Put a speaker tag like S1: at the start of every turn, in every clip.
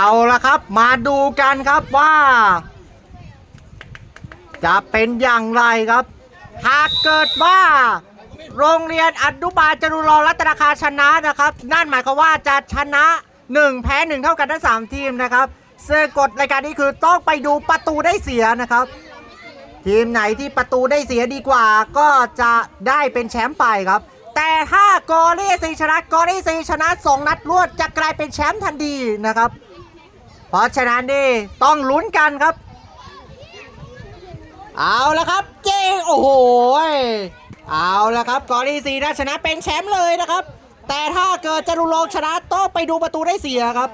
S1: เอาละครับ มาดูกันครับว่า จะเป็นอย่างไรครับ หากเกิดว่า โรงเรียนอนุบาลจรุรรัตนาคารชนะนะครับ นั่นหมายความว่าจะชนะ 1 แพ้ 1 เท่ากันทั้ง3ทีมนะครับซึ่งกฎรายการนี้คือต้องไปดูประตูได้เสียนะครับ ทีมไหนที่ประตูได้เสียดีกว่า ก็จะได้เป็นแชมป์ไปครับ แต่ถ้ากอรี่ซีชนะกอรี่ซีชนะสองนัดรวดจะกลายเป็นแชมป์ทันทีนะครับ เพราะฉะนั้นนี่ต้องลุ้นกันครับ เอาละครับ เจ๊โอ้โหเอาละครับกอรี่ซีนะชนะเป็นแชมป์เลยนะครับ แต่ถ้าเกิดจรุโลงชนะต้องไปดูประตูได้เสียครับ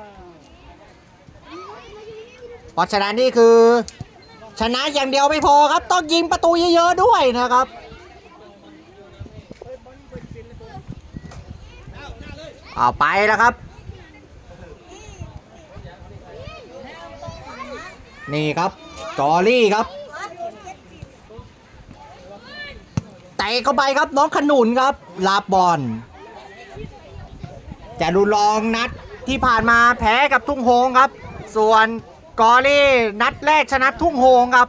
S1: เพราะฉะนั้นนี่คือ ชนะอย่างเดียวไม่พอครับ ต้องยิงประตูเยอะๆด้วยนะครับเอาไปแล้วครับ นี่ครับ จอรี่ครับเตะเข้าไปครับน้องขนุนครับลาบบอลจะดูลองนัดที่ผ่านมาแพ้กับทุ่งโฮงครับ ส่วนกอรี่นัดแรกชนะทุ่งโฮงครับ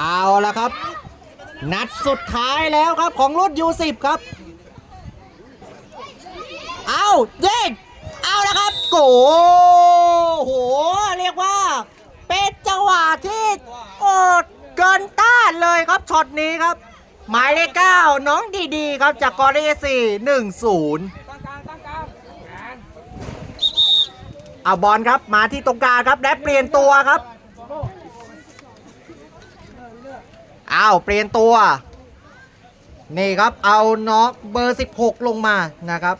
S1: เอาละครับ นัดสุดท้ายแล้วครับของรุ่นยูสิบครับ เอาเย้เอาละครับ โกโห เรียกว่า เป็นจังหวะที่โอด เกินต้านเลยครับช็อตนี้ครับ หมายเลขเก้าน้องดีๆครับจากกอริสี่หนึ่งศูนย์เอาบอลครับมาที่ตรงกลางครับและเปลี่ยนตัวครับเอาเปลี่ยนตัว นี่ครับเอาน้องเบอร์ 16 ลงมานะครับ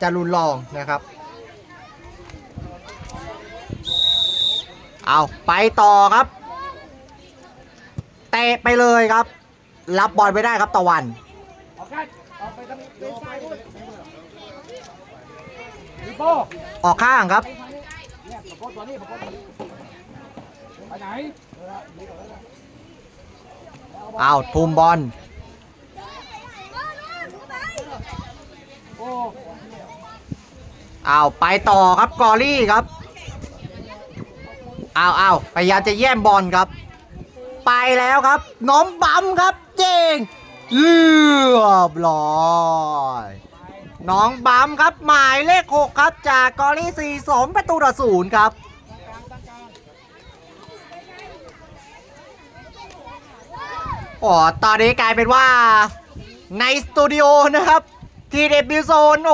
S1: จารุนลองนะครับ เอาไปต่อครับ เตะไปเลยครับ รับบอลไปได้ครับตะวัน
S2: ออกกันออกไปทางเลนซ้ายด้วยลิโป้
S1: ออกข้างครับ
S2: เนี่ยประกบตัวนี้ประกบตัวนี้ไปไหน
S1: เอาทุ่มบอล
S2: อ้
S1: เอาไปต่อครับกอรี่ครับเอาเอาพยายามจะแย่มบอลครับ ไปแล้วครับน้องบัมครับเจงเรียบร้อยน้องบัมครับหมายเลขหกครับ จากกอรี่สี่สองประตูต่อศูนย์ครับอ๋อตอนนี้กลายเป็นว่าในสตูดิโอนะครับ ทีเดบิวโซนโอ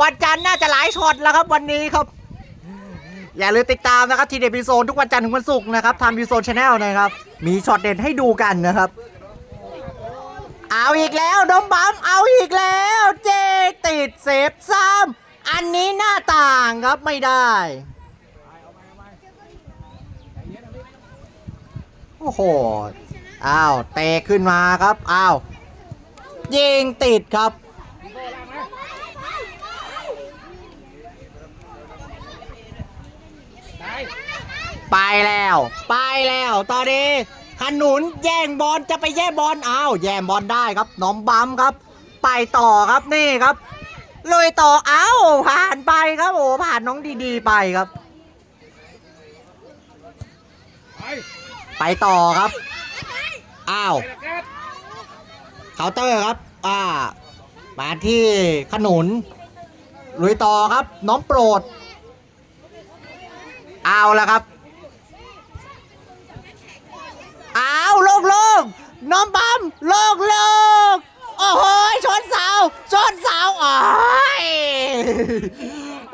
S1: วันจันทร์น่าจะหลายช็อตแล้วครับวันนี้ครับ อย่าลืมติดตามนะครับทีเดบิวโซนทุกวันจันทร์ถึงวันศุกร์นะครับทางบิวโซนชาแนลนะครับ มีช็อตเด่นให้ดูกันนะครับ เอาอีกแล้วน้องบัมเอาอีกแล้ว เจติดเซฟซ้ำอันนี้หน้าต่างครับไม่ได้ โอ้โห อ้าว เตะขึ้นมาครับ อ้าว ยิงติดครับ
S2: ไหน
S1: ไปแล้ว ไปแล้ว ตอนนี้ขนุนแย่งบอลจะไปแย่งบอลอ้าวแย่งบอลได้ครับน้องบัมครับ ไปต่อครับนี่ครับลุยต่ออ้าวผ่านไปครับโอ้ผ่านน้องดีๆไปครับ
S2: ไป
S1: ต่อครับอ้าวเคาน์เตอร์ครับ อ่า มาที่ขนุนลุยต่อครับ น้องโปรด เอาละครับ เอาวลงลงน้องบัมลงลงโอ้โหชนเสาชนเสาอ้าย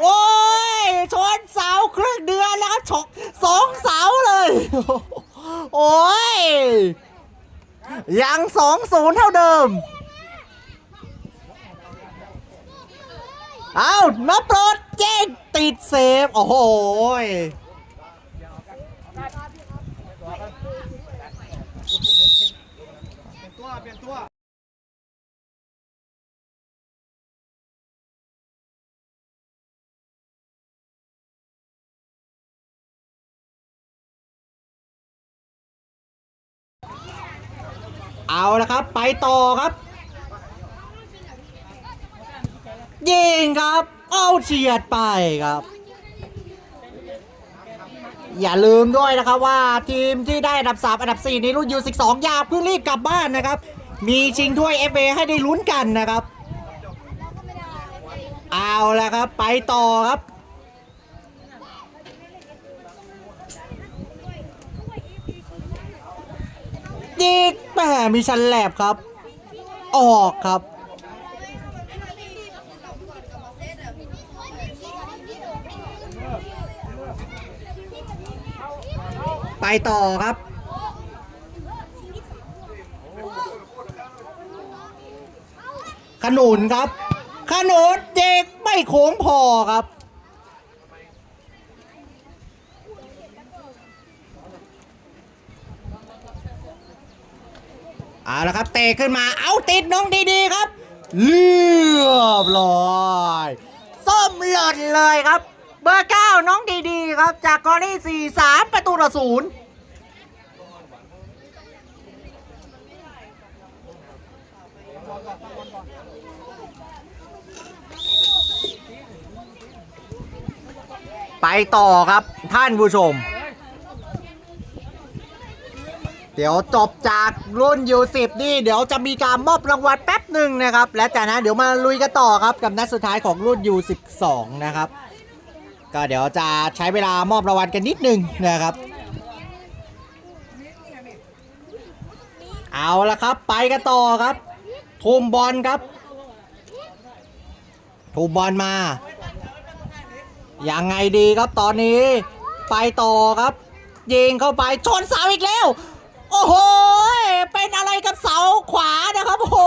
S1: โอ้ยชนเสาครึ่งเดือนแล้วชกสองเสาเลย โอ้ยยังสองศูนย์เท่าเดิมเอานับโปรดเจ๊งติดเซฟ โอ้โหย
S2: ตัวเปลี่ยนตัว
S1: เอาละครับ ไปต่อครับ ยิงครับ เอาเฉียดไปครับ อย่าลืมด้วยนะครับว่าทีมที่ได้อันดับ3อันดับ 4 ในรุ่นยู12อย่าเพิ่งรีบกลับบ้านนะครับ มีชิงถ้วย FA ให้ได้ลุ้นกันนะครับ เอาละครับ ไปต่อครับ ยิกแหมมีชันแลบครับ ออกครับ ไปต่อครับขนุนครับขนุนเด็กไม่โค้งพอครับ เอาละครับเตะขึ้นมาเอาติดน้องดีๆครับ เรียบร้อยส้มหล่นเลยครับ เบอร์เก้าน้องดีๆครับ จากกอรี่สี่สามประตูต่อศูนย์ไปต่อครับท่านผู้ชม เดี๋ยวจบจากรุ่น U10 นี่เดี๋ยวจะมีการมอบรางวัลแป๊บหนึ่งนะครับ และจากนั้นเดี๋ยวมาลุยกันต่อครับกับนัดสุดท้ายของรุ่น U12 นะครับ ก็เดี๋ยวจะใช้เวลามอบรางวัลกันนิดนึงนะครับ เอาละครับไปกันต่อครับทุ่มบอลครับทุ่มบอลมา ยังไงดีครับตอนนี้ ไปต่อครับ ยิงเข้าไปชนเสาอีกแล้ว โอ้โห เป็นอะไรกับเสาขวานะครับ โอ้โห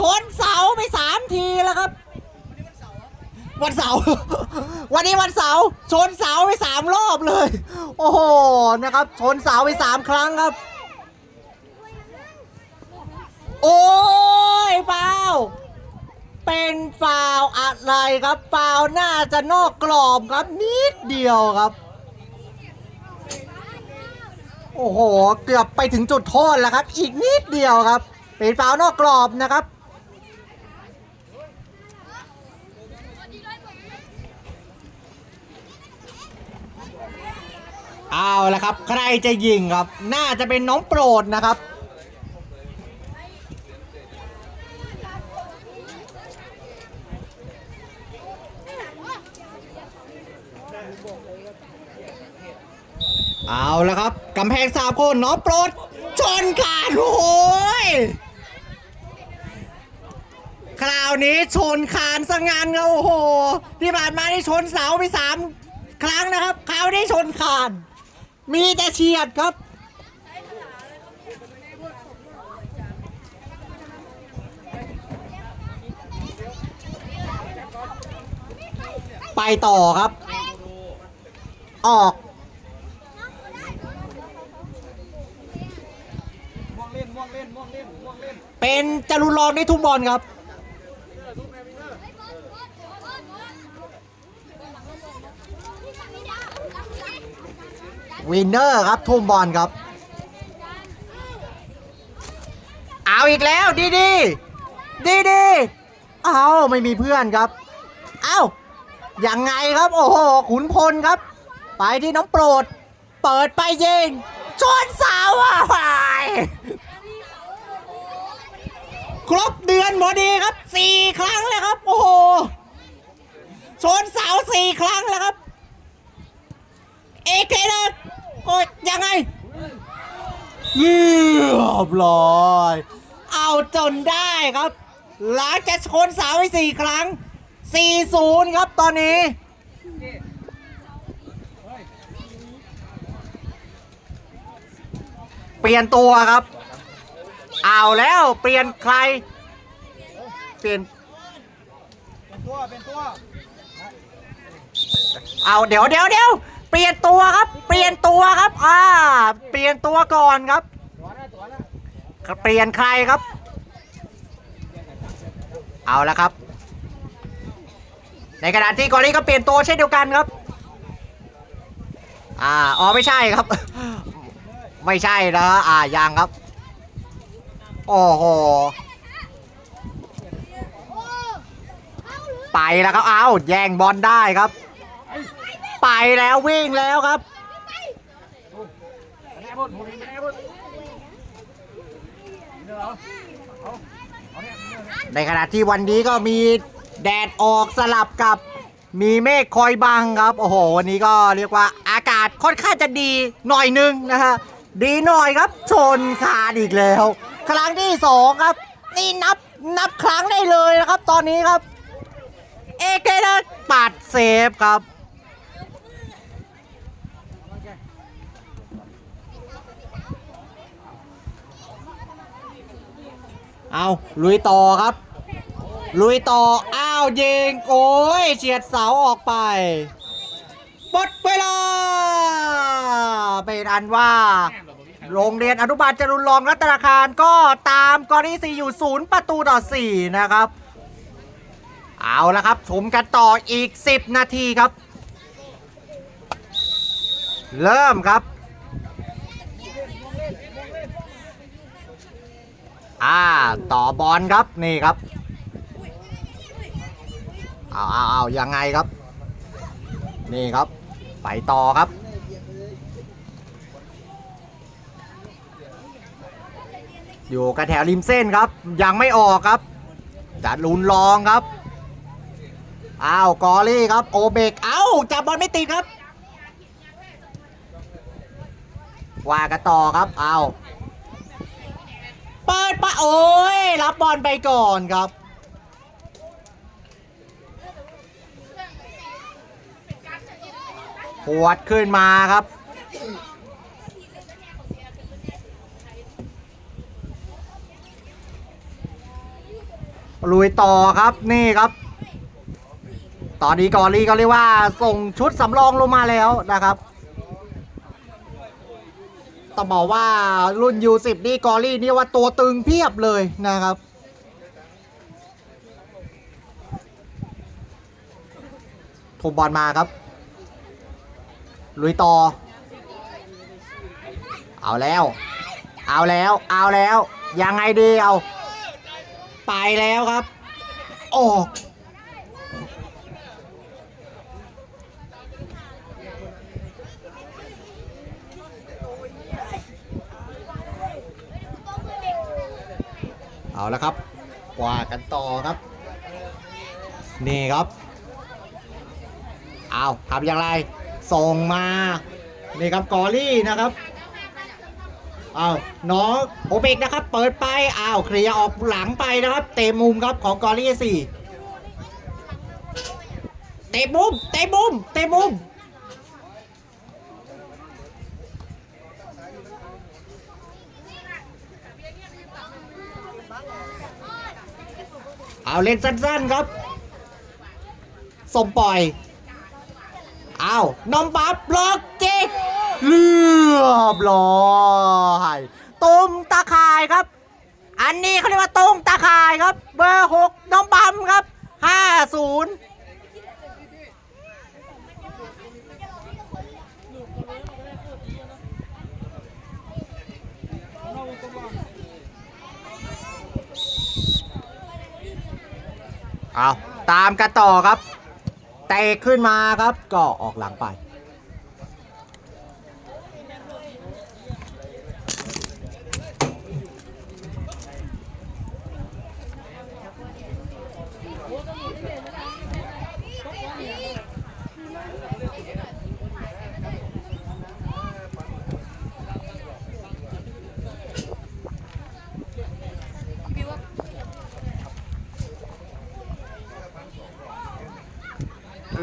S1: ชนเสาไปสามทีแล้วครับ วันเสาร์วันนี้วันเสาร์ชนเสาไปสามรอบเลย โอ้โห นะครับ ชนเสาไปสามครั้งครับ โอ้ยฟาวเป็นฟาวอะไรครับฟาวน่าจะนอกกรอบครับนิดเดียวครับ โอ้โห เกือบไปถึงจุดโทษแล้วครับ อีกนิดเดียวครับ เป็นฟาวนอกกรอบนะครับ เอาละครับ ใครจะยิงครับ น่าจะเป็นน้องโปรดนะครับเอาละครับ กำแพงสามคนน้อโปรด ชนขาดโอ้ยคราวนี้ชนคานสงงานครับโอ้โห ที่ผ่านมาได้ชนเสาไปสามครั้งนะครับคราวนี้ชนคาน มีแต่เฉียดครับ ไปต่อครับ ออก
S2: ม่วงเล่นม่วงเล่นม่วงเล่นม่วง เป็
S1: นจารุลองในทุ่งบอลครับ วินเนอร์ครับทุ่มบอลครับ เอาอีกแล้วดีดีดีดีเอาไม่มีเพื่อนครับ เอายังไงครับ โอ้โหขุนพลครับ ไปที่น้องโปรด เปิดไปยิงชนเสาอะไป ครบเดือนพอดีครับสี่ครั้งเลยครับ โอ้โหชนเสาสี่ครั้งแล้วครับ เอเคนะกดยังไงเรียบร้อย เอาจนได้ครับ หลังจากชนเสาไปสี่ครั้ง4-0ครับตอนนี้เปลี่ยนตัวครับ เอาแล้วเปลี่ยนใคร เปลี่ยน
S2: เป็นตัวเป็นตัว
S1: เอาเดี๋ยวเดี๋ยวเดี๋ยวเปลี่ยนตัวครับ เปลี่ยนตัวครับอ่าเปลี่ยนตัวก่อนครับ
S2: ตัวนะตัวนะ
S1: เปลี่ยนใครครับ เอาละครับ ในขณะที่กอรี่ก็เปลี่ยนตัวเช่นเดียวกันครับอ่าอ๋อไม่ใช่ครับ ไม่ใช่นะอ่ายังครับ โอ้โห ไปแล้วครับ เอาแย่งบอลได้ครับ ไปแล้ววิ่งแล้วครับ ในขณะที่วันนี้ก็มีแดดออกสลับกับมีเมฆคอยบังครับ โอ้โห วันนี้ก็เรียกว่าอากาศค่อนข้างจะดีหน่อยนึงนะฮะ ดีหน่อยครับ ชนขาดอีกแล้ว ครั้งที่สองครับ นี่นับนับครั้งได้เลยนะครับ ตอนนี้ครับ เอเกเดนปัดเซฟครับเอาลุยต่อครับ ลุยต่อ อ้าวยิง โอ้ยเฉียดเสาออกไปหมดเวลาเป็นอันว่า โรงเรียนอนุบาลจรุนรองรัตนาคารก็ตามกอริซีอยู่ศูนย์ประตูต่อ4นะครับ เอาละครับชมกันต่ออีก 10 นาทีครับ เริ่มครับอ่าต่อบอลครับนี่ครับเอาเอาเอายังไงครับ นี่ครับ ไปต่อครับ อยู่กระแถวริมเส้นครับ ยังไม่ออกครับจะลุนลองครับ อ้าวกอรี่ครับโอเบกเอ้าจับบอลไม่ติดครับ ว่ากันต่อครับเอาเปิดปะโอ้ยรับบอลไปก่อนครับหวดขึ้นมาครับ ลุยต่อครับนี่ครับ ตอนนี้กอรี่ก็เรียกว่าส่งชุดสำรองลงมาแล้วนะครับต้องบอกว่ารุ่น U10 นี่กอรี่นี่ว่าตัวตึงเพียบเลยนะครับทุบบอลมาครับ ลุยต่อ เอาแล้ว เอาแล้ว เอาแล้ว ยังไงดีเอา ไปแล้วครับ ออก เอาแล้วครับว่ากันต่อครับ นี่ครับ เอาทำอย่างไร ส่งมา นี่ครับกอรี่นะครับ อาน้องโอเบกนะครับ เปิดไปอ้าวเคลียร์ออกหลังไปนะครับ เตะมุมครับของกอรี่สี่เตะมุมเตะมุมเตะมุมเอาเล่นสั้นๆครับสมปล่อย เอานองบับล็อกเจ็ก เรียบร้อยตุ้มตาข่ายครับ อันนี้เขาเรียกว่าตุ้มตาข่ายครับ เบอร์หกน้องบัมครับห้าศูนย์เอาตามกันต่อครับ เตะขึ้นมาครับ ก็ออกหลังไป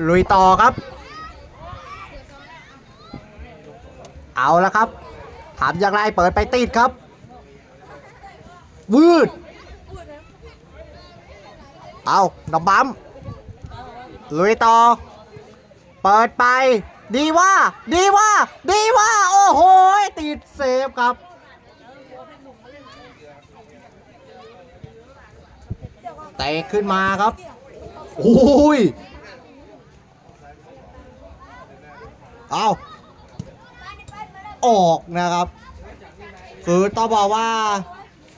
S1: ลุยต่อครับ เอาละครับ ถามอย่างไรเปิดไปติดครับ วืด เอาน้องบัมลุยต่อ เปิดไป ดีว่า ดีว่า ดีว่า โอ้โห ติดเซฟครับเตะขึ้นมาครับ โอ้ย เอาออกนะครับ คือต้องบอกว่า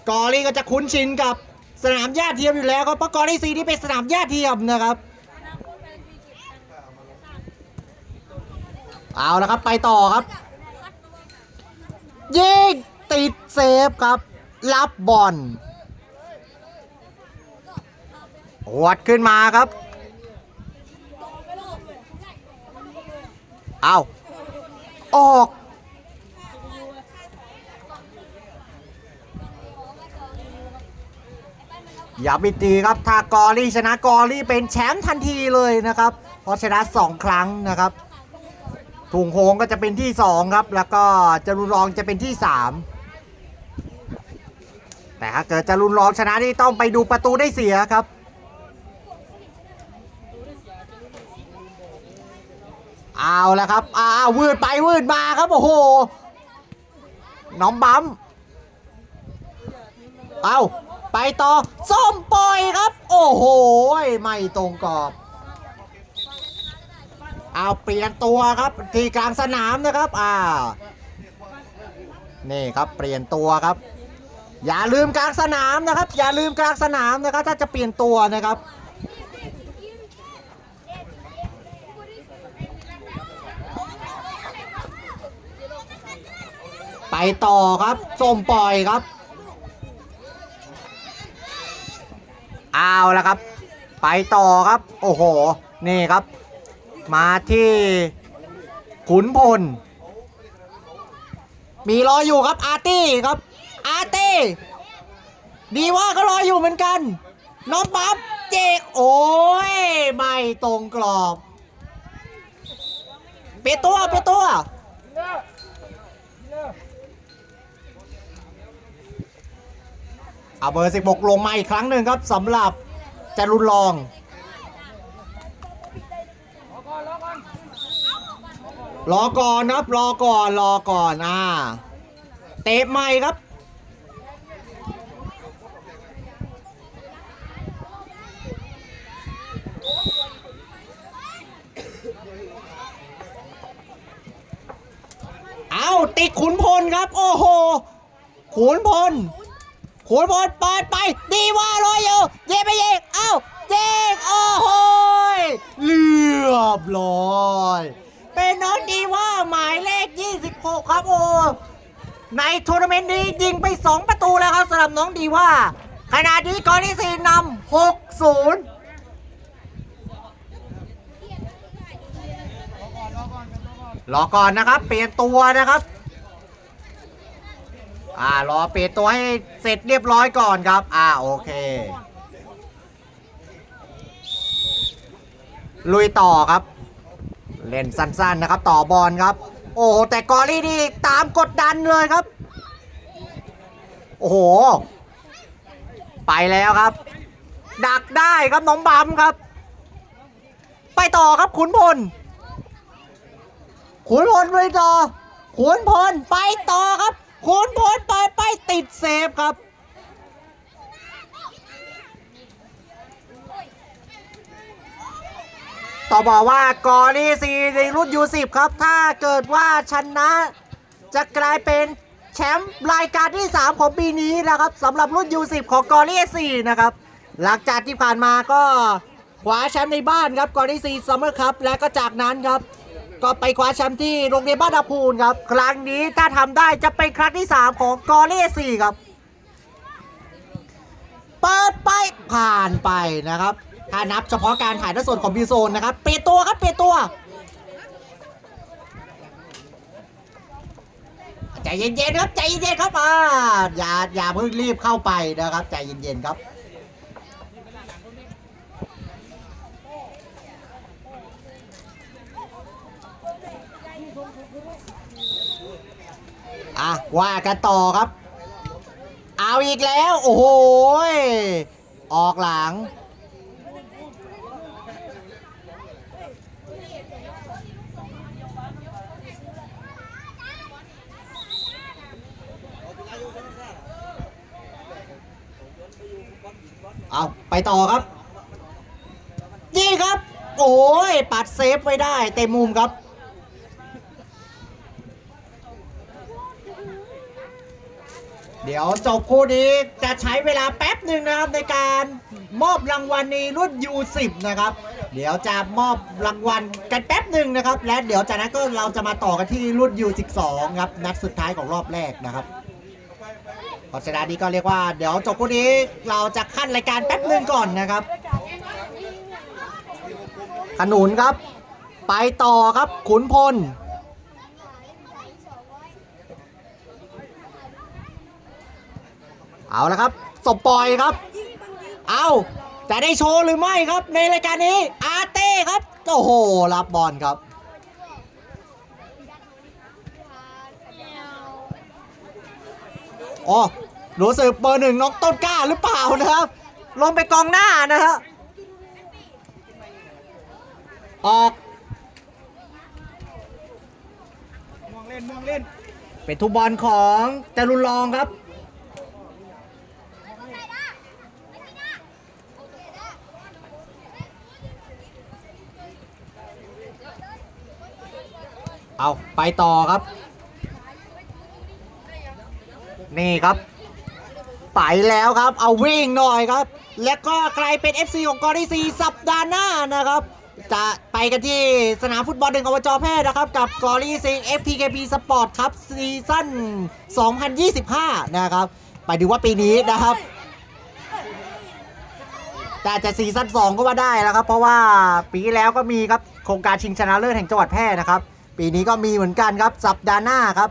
S1: กอรี่ก็จะคุ้นชินกับสนามญาติเทียมอยู่แล้วครัเพราะกอรี่ซีนี่เป็นสนามญาติเทียมนะครับเอาละครับไปต่อครับ ยิงติดเซฟครับ รับบอลวัดขึ้นมาครับ เอาออก อย่าไปตีครับถ้ากอรี่ชนะกอรี่เป็นแชมป์ทันทีเลยนะครับ เพราะชนะ 2 ครั้งนะครับถุงโค้งก็จะเป็นที่ 2 ครับ แล้วก็จรุนรองจะเป็นที่ 3 แต่ถ้าเกิดจรุนรองชนะนี่ต้องไปดูประตูได้เสียครับ เอาแล้วครับอ้าววืดไปวืดมาครับโอ้โหน้องบัมเอาไปต่อส้มปล่อยครับ โอ้โหไม่ตรงกรอบเอาเปลี่ยนตัวครับที่กลางสนามนะครับอ่านี่ครับเปลี่ยนตัวครับ อย่าลืมกลางสนามนะครับ อย่าลืมกลางสนามนะครับ ถ้าจะเปลี่ยนตัวนะครับ ไปต่อครับส้มปล่อยครับเอาละครับ ไปต่อครับ โอ้โห นี่ครับ มาที่ขุนพล มีรออยู่ครับอาร์ตี้ครับ อาร์ตี้ ดีว่าก็รออยู่เหมือนกัน น้องปั๊บเจกโอ้ย ไม่ตรงกรอบ เปียนตัวเปียนตัว เอาเบอร์ 16 ลงมาอีกครั้งหนึ่งครับสำหรับจรุนลอง รอก่อนครับรอก่อนรอก่อนอ่าเตะใหม่ครับเอาติดขุนพลครับ โอ้โห ขุนพล ขุนพลเปิดไป ดีว่าลอยอยู่เย่ไปเย่งเอ้าเจ๊งโอ้โหเรียบร้อย เป็นน้องดีว่าหมายเลข 26 ครับโอ้ในทัวร์นาเมนต์นี้ยิงไป 2 ประตูแล้วครับสำหรับน้องดีว่า ขณะนี้กอริซีนำ6 0รอก่อนนะครับ เปลี่ยนตัวนะครับ อ่ารอเปลี่ยนตัวให้เสร็จเรียบร้อยก่อนครับ อ่าโอเค ลุยต่อครับ เล่นสั้นๆนะครับ ต่อบอลครับ โอ้แต่กอรี่นี่ตามกดดันเลยครับ โอ้โห ไปแล้วครับ ดักได้ครับน้องบัมครับ ไปต่อครับขุนพลขุนพลไปต่อขุนพลไปต่อครับ ขุนพลไปไปติดเซฟครับ ต่อบอกว่ากอรี่ซีในรุ่นยูสิบครับ ถ้าเกิดว่าชนะ จะกลายเป็นแชมป์รายการที่ 3 ของปีนี้นะครับสำหรับรุ่นยูสิบของกอรี่ซีนะครับ หลังจากที่ผ่านมาก็คว้าแชมป์ในบ้านครับกอรี่ซีซัมเมอร์คัพและก็จากนั้นครับ ก็ไปคว้าแชมป์ที่โรงเรียนบ้านดาพูนครับ ครั้งนี้ถ้าทำได้จะเป็นครั้งที่ 3 ของกอรี่ซีครับ เปิดไปผ่านไปนะครับ ถ้านับเฉพาะการถ่ายทอดสดของบีโซนนะครับ เปลี่ยนตัวครับเปลี่ยนตัวใจเย็นๆครับใจเย็นๆครับอ่าอย่าอย่าเพิ่งรีบเข้าไปนะครับใจเย็นๆครับ อะว่ากันต่อครับ เอาอีกแล้ว โอ้โหยออกหลัง เอาไปต่อครับยิงครับ โอ้ยปัดเซฟไว้ได้เต็มมุมครับ ดี๋ยวจบคู่นี้จะใช้เวลาแป๊บหนึ่งนะครับในการมอบรางวัลในรุ่น U10 นะครับ เดี๋ยวจะมอบรางวัลกันแป๊บหนึ่งนะครับ และเดี๋ยวจากนั้นก็เราจะมาต่อกันที่รุ่น U12 ครับนัดสุดท้ายของรอบแรกนะครับเพราะฉะนั้นนี้ก็เรียกว่าเดี๋ยวจบคู่นี้เราจะขั้นรายการแป๊บหนึ่งก่อนนะครับ ขนุนครับ ไปต่อครับขุนพล เอาละครับสปอยครับ เอาจะได้โชว์หรือไม่ครับ ในรายการนี้อาเต้ครับโอ้โหรับบอลครับอ๋อรู้สึกเบอร์หนึ่งน้องต้นกล้าหรือเปล่านะครับ ลงไปกองหน้านะฮะออก
S2: มองเล่นมองเล่น
S1: เป็นทุกบอลของจรุนรองครับ เอาไปต่อครับ นี่ครับ ไปแล้วครับ เอาวิ่งหน่อยครับ แล้วก็ใครเป็น FC ของกอริซีสัปดาห์หน้านะครับ จะไปกันที่สนามฟุตบอลหนึ่งอบจแพทย์นะครับ กับกอริซี FPKP Sport ครับซีซั่น 2025 นะครับ ไปดูว่าปีนี้นะครับแต่จะซีซั่น2ก็ว่าได้แล้วครับ เพราะว่าปีที่แล้วก็มีครับโครงการชิงชนะเลิศแห่งจังหวัดแพร่นะครับ ปีนี้ก็มีเหมือนกันครับสัปดาห์หน้าครับ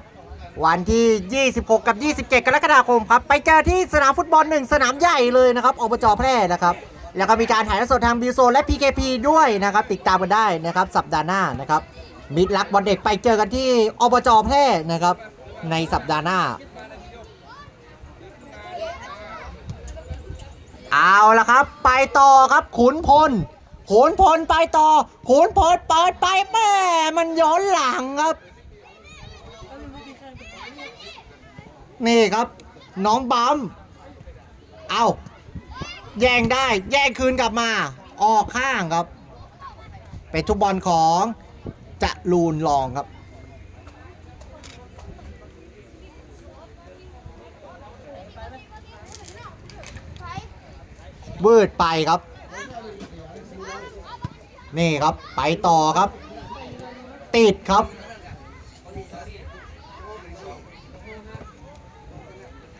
S1: วันที่ 26 กับ 27 กรกฎาคมครับ ไปเจอที่สนามฟุตบอลหนึ่งสนามใหญ่เลยนะครับอบจแพร่นะครับ แล้วก็มีการถ่ายทอดสดทางบิวโซและ PKP ด้วยนะครับ ติดตามกันได้นะครับ สัปดาห์หน้านะครับมิดลักบอลเด็กไปเจอกันที่อบจแพร่นะครับ ในสัปดาห์หน้าเอาละครับ ไปต่อครับขุนพล ขุนพลไปต่อขุนพลเปิดไปแม่มันย้อนหลังครับ นี่ครับ น้องบัมเอาแย่งได้ แย่งคืนกลับมา ออกข้างครับ เป็นทุกบอลของจะลูนลองครับวืดไปครับ นี่ครับไปต่อครับ ติดครับ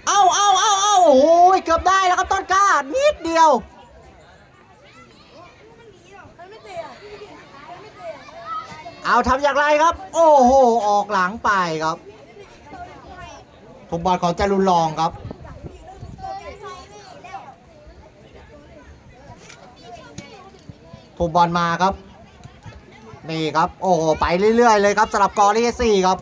S1: เอาเอาเอาเอาโอ้ยเกือบได้แล้วครับต้นกล้านิดเดียว เอาทำอย่างไรครับ โอ้โห ออกหลังไปครับทุกบอลของจารุนลองครับ ถูกบอลมาครับ นี่ครับ โอ้โห ไปเรื่อย ๆ เลยครับสำหรับกอรี่สี่ครับ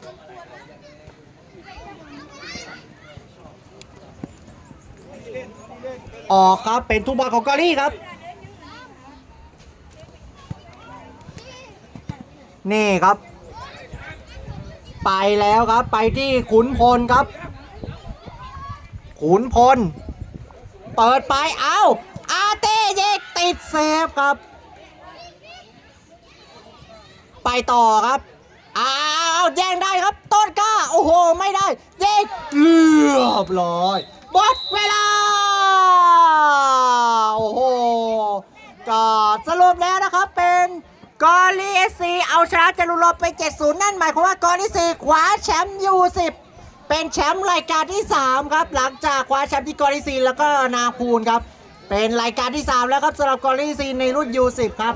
S1: ออกครับ เป็นทุกบอลของกอรี่ครับ นี่ครับ ไปแล้วครับ ไปที่ขุนพลครับ ขุนพล เปิดไป เอาอาเต้เยกติดเซฟครับ ไปต่อครับ อ้าวแย่งได้ครับ ต้นกล้า โอ้โห ไม่ได้เย้เรียบร้อยหมดเวลา โอ้โหก็สรุปแล้วนะครับเป็นกอลีเอซีเอาชนะจรุลบไป 70 นั่นหมายความว่ากอลีซีคว้าแชมป์ยู10เป็นแชมป์รายการที่ 3 ครับ หลังจากคว้าแชมป์ที่กอลีซีแล้วก็นาคูนครับ เป็นรายการที่ 3 แล้วครับสำหรับกอลีซีในรุ่น U10 ครับ